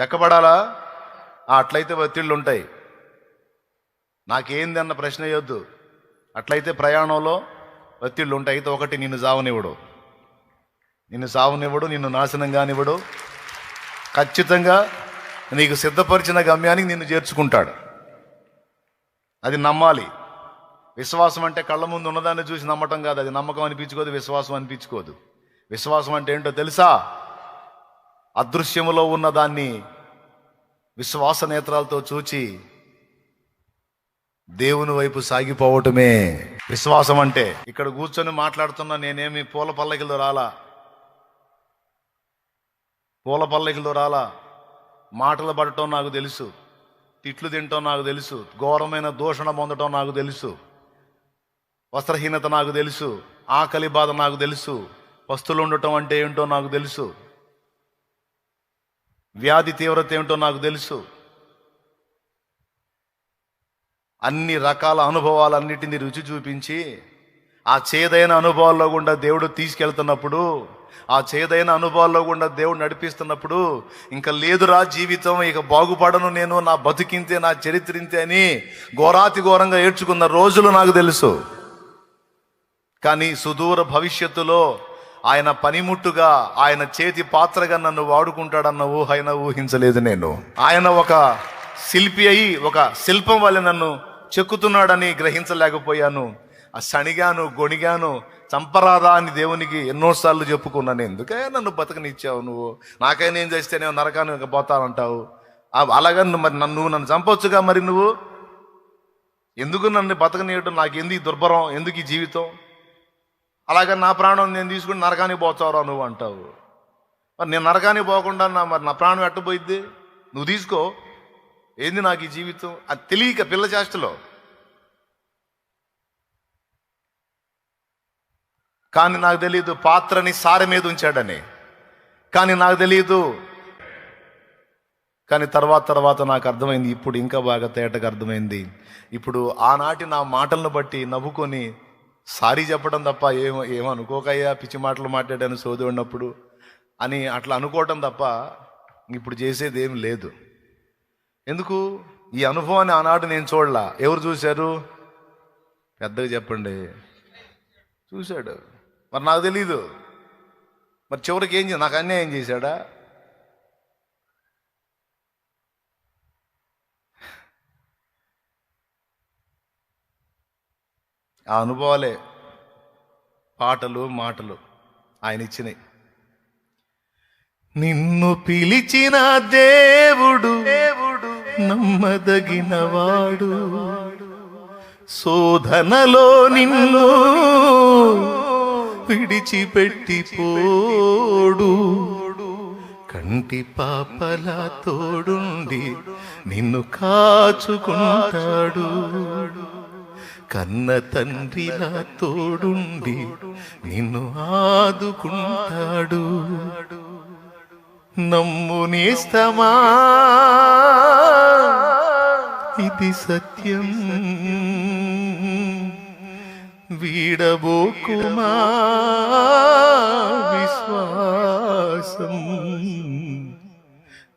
చెక్కబడాలా? అట్లయితే ఒత్తిళ్ళు ఉంటాయి. నాకేంది అన్న ప్రశ్న వేయొద్దు. అట్లయితే ప్రయాణంలో ఒత్తిళ్ళు ఉంటాయి. అయితే ఒకటి నిన్ను సావనివ్వడు నిన్ను సావనివ్వడు నిన్ను నాశనం కానివ్వడు. ఖచ్చితంగా నీకు సిద్ధపరిచిన గమ్యానికి నిన్ను చేర్చుకుంటాడు. అది నమ్మాలి. విశ్వాసం అంటే కళ్ళ ముందు ఉన్నదాన్ని చూసి నమ్మటం కాదు. అది నమ్మకం అనిపించుకోదు విశ్వాసం అనిపించుకోదు. విశ్వాసం అంటే ఏంటో తెలుసా? అదృశ్యములో ఉన్నదాన్ని విశ్వాస నేత్రాలతో చూచి దేవుని వైపు సాగిపోవటమే విశ్వాసం అంటే. ఇక్కడ కూర్చొని మాట్లాడుతున్న నేనేమి పూల పల్లకిలో రాలా? పూల పల్లకిలో రాలా? మాటలు పడటం నాకు తెలుసు. తిట్లు తినటం నాకు తెలుసు. ఘోరమైన దూషణ పొందటం నాకు తెలుసు. వస్త్రహీనత నాకు తెలుసు. ఆకలి బాధ నాకు తెలుసు. పస్తులు ఉండటం అంటే ఏంటో నాకు తెలుసు. వ్యాధి తీవ్రత ఏమిటో నాకు తెలుసు. అన్ని రకాల అనుభవాలన్నిటిని రుచి చూపించి ఆ చేదైన అనుభవాల్లో గుండా దేవుడు తీసుకెళ్తున్నప్పుడు ఆ చేదైన అనుభవాల్లో గుండా దేవుడు నడిపిస్తున్నప్పుడు ఇంకా లేదురా జీవితం ఇక బాగుపడను నేను నా బతికింతే నా చరిత్రింతే అని ఘోరాతి ఘోరంగా ఏడ్చుకున్న రోజులు నాకు తెలుసు. కానీ సుదూర భవిష్యత్తులో ఆయన పనిముట్టుగా ఆయన చేతి పాత్రగా నన్ను వాడుకుంటాడన్న ఊహ అయినా ఊహించలేదు నేను. ఆయన ఒక శిల్పి అయి ఒక శిల్పం వల్ల నన్ను చెక్కుతున్నాడని గ్రహించలేకపోయాను. ఆ సణిగాను గొణిగాను చంపరాదా అని దేవునికి ఎన్నోసార్లు చెప్పుకున్నాను ఎందుకే నన్ను బతకనిచ్చావు నువ్వు? నాకైనా ఏం చేస్తేనే నేను నరకానికి పోతానంటావు? అలాగే నువ్వు మరి నన్ను నన్ను చంపొచ్చుగా మరి నువ్వు? ఎందుకు నన్ను బతకనీయటం? నాకు ఎందుకు దుర్భరం? ఎందుకు ఈ జీవితం? అలాగే నా ప్రాణం నేను తీసుకుని నరకానికి పోతావురా నువ్వు అంటావు. మరి నేను నరకానికి పోకుండా నా మరి నా ప్రాణం ఎట్టబోయిద్ది నువ్వు తీసుకో. ఏంది నాకు ఈ జీవితం? అది తెలియక పిల్ల చేష్టలో. కానీ నాకు తెలియదు పాత్రని సార మీద ఉంచాడని. కానీ నాకు తెలియదు కానీ తర్వాత తర్వాత నాకు అర్థమైంది ఇప్పుడు ఇంకా బాగా తేటకు అర్థమైంది. ఇప్పుడు ఆనాటి నా మాటలను బట్టి నవ్వుకొని సారీ చెప్పడం తప్ప ఏం ఏమనుకోకయ్యా పిచ్చి మాటలు మాట్లాడాను సోది ఉన్నప్పుడు అని అట్లా అనుకోవటం తప్ప ఇప్పుడు చేసేది ఏం లేదు. ఎందుకు? ఈ అనుభవాన్ని ఆనాడు నేను చూడలా. ఎవరు చూశారు? పెద్దగా చెప్పండి. చూశాడు. మరి నాకు తెలీదు. మరి చివరికి ఏం చే నాకు అన్యాయం చేశాడా? ఆ అనుభవాలే పాటలు మాటలు ఆయన ఇచ్చినాయి నిన్ను పిలిచిన దేవుడు దేవుడు నమ్మదగినవాడు. శోధనలో నిన్ను విడిచిపెట్టి పోడు. కంటి పాపలా తోడుండి నిన్ను కాచుకుంటాడు. కన్న తండ్రిలా తోడుండి నిన్ను ఆదుకుంటాడు నమ్ము నేస్తమా ఇది సత్యం వీడబోకుమా విశ్వాసం